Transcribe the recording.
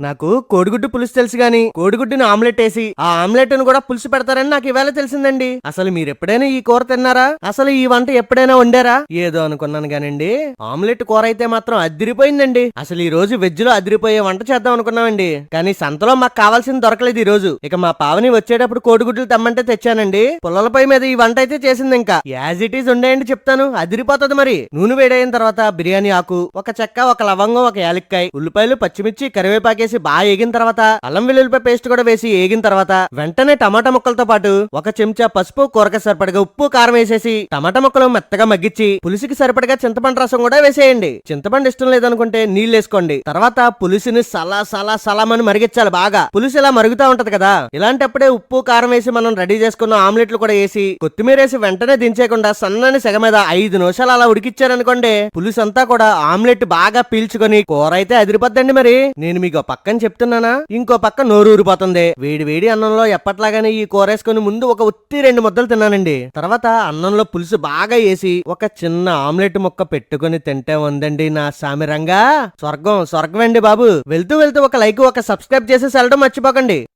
నాకు కోడిగుడ్డు పులుసు తెలుసు గాని కోడిగుడ్డుని ఆమ్లెట్ వేసి ఆ ఆమ్లెట్ను కూడా పులుసు పెడతారని నాకు ఇవాళ తెలిసిందండి. అసలు మీరు ఎప్పుడైనా ఈ కూర తిన్నారా? అసలు ఈ వంట ఎప్పుడైనా వండారా? ఏదో అనుకున్నాను గానండి. ఆమ్లెట్ కూర అయితే మాత్రం అదిరిపోయిందండి. అసలు ఈ రోజు వెజ్లో అదిరిపోయే వంట చేద్దాం అనుకున్నామండి. కానీ సంతలో మాకు కావాల్సింది దొరకలేదు ఈ రోజు. ఇక మా పావని వచ్చేటప్పుడు కోడిగుడ్లు తెమ్మంటే తెచ్చానండి. పుల్లలపై మీద ఈ వంట అయితే చేసింది ఇంకా. యాజ్ ఇట్ ఈస్ ఉండేయండి చెప్తాను. అదిరిపోతుంది మరి. నూనె వేడైన తర్వాత బిర్యానీ ఆకు ఒక చెక్క ఒక లవంగం ఒక యాలక్కాయ ఉల్లిపాయలు పచ్చిమిర్చి కరివేపాకేసి బాగా ఏగిన తర్వాత అల్లం వెల్లుల్లిపాయ పేస్ట్ కూడా వేసి ఏగిన తర్వాత వెంటనే టమాటా ముక్కలతో పాటు ఒక చెంచా పసుపు కూరక సరిపడగా ఉప్పు కారం వేసేసి టమాటా ముక్కలు మెత్తగా మగ్గిచ్చి పులుసుకి సరిపడగా చింతపండు రసం కూడా వేసేయండి. చింతపండు ఇష్టం లేదనుకుంటే నీళ్ళు వేసుకోండి. తర్వాత పులుసుని సలా సలా సలామని మరిగించాలి బాగా. పులుసు ఇలా మరుగుతా ఉంటది కదా. ఇలాంటప్పుడే ఉప్పు కారం వేసి మనం రెడీ చేసుకున్న ఆమ్లెట్లు కూడా వేసి కొత్తిమీర వేసి వెంటనే దించేయకుండా సన్నని సెగ మీద ఐదు నిమిషాలు అలా ఉడికిచ్చారనుకోండి పులుసు అంతా కూడా ఆమ్లెట్ బాగా పీల్చుకొని కూర అయితే అదిరిపోద్దండి మరి. నేను మీకు పక్కన చెప్తున్నానా? ఇంకో పక్క నోరూరిపోతుంది. వేడి వేడి అన్నంలో ఎప్పట్లాగానే ఈ కూరేసుకుని ముందు ఒక ఉత్తి రెండు ముద్దలు తిన్నానండి. తర్వాత అన్నంలో పులుసు బాగా వేసి ఒక చిన్న ఆమ్లెట్ ముక్క పెట్టుకొని తింటే ఉందండి నా సామిరంగా. స్వర్గం స్వర్గం అండి బాబు. వెళ్తూ వెళ్తూ ఒక లైక్ ఒక సబ్స్క్రైబ్ చేసి వెళ్ళడం మర్చిపోకండి.